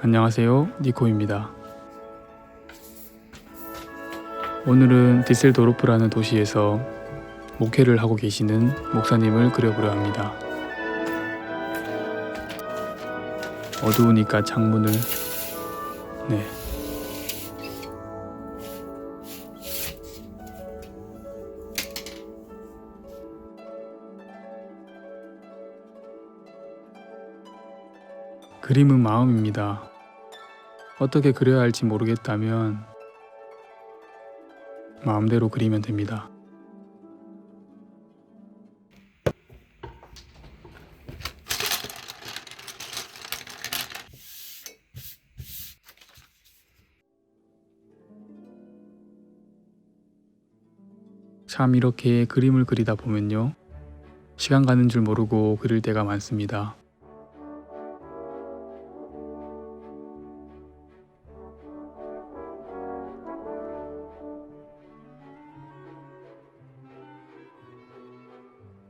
안녕하세요. 니코입니다. 오늘은 디셀도르프라는 도시에서 목회를 하고 계시는 목사님을 그려보려 합니다. 어두우니까 창문을 네. 그림은 마음입니다. 어떻게 그려야 할지 모르겠다면 마음대로 그리면 됩니다. 참 이렇게 그림을 그리다 보면요. 시간 가는 줄 모르고 그릴 때가 많습니다.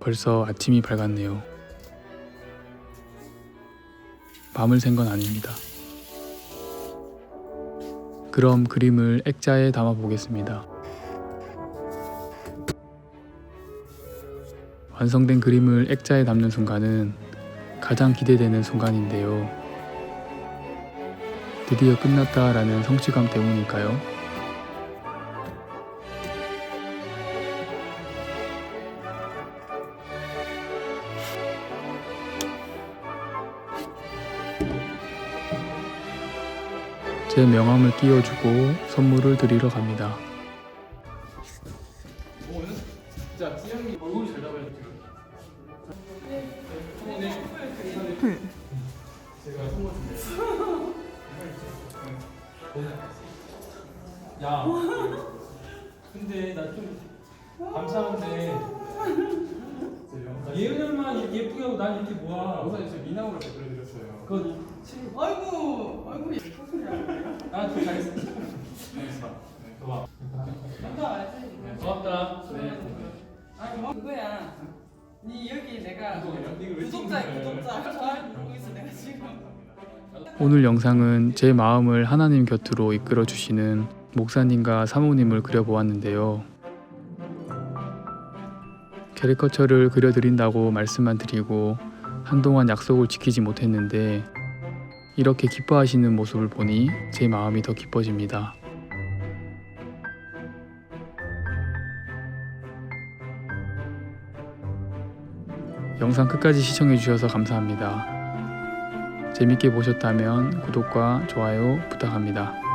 벌써 아침이 밝았네요. 밤을 샌 건 아닙니다. 그럼 그림을 액자에 담아 보겠습니다. 완성된 그림을 액자에 담는 순간은 가장 기대되는 순간인데요. 드디어 끝났다라는 성취감 때문일까요? 제 명함을 끼워주고 선물을 드리러 갑니다. 야, 근데 나 좀 감사한데 이렇게 예쁘게 하고 난 이렇게 모아. 우선 이제 미나무를 그려드렸어요. 그거 아이고, 아이고, 무슨 소리야. 나좀 잘했어. 잘했어. 좋아. 이거 알지? 고맙다. 네. 아니, 뭐 그거야. 니 여기 내가 왜 구독자? 구독자 잘 누르고 있어, 내가 지금. 오늘 영상은 제 마음을 하나님 곁으로 이끌어 주시는 목사님과 사모님을 그려보았는데요. 캐리커처를 그려드린다고 말씀만 드리고 한동안 약속을 지키지 못했는데 이렇게 기뻐하시는 모습을 보니 제 마음이 더 기뻐집니다. 영상 끝까지 시청해 주셔서 감사합니다. 재밌게 보셨다면 구독과 좋아요 부탁합니다.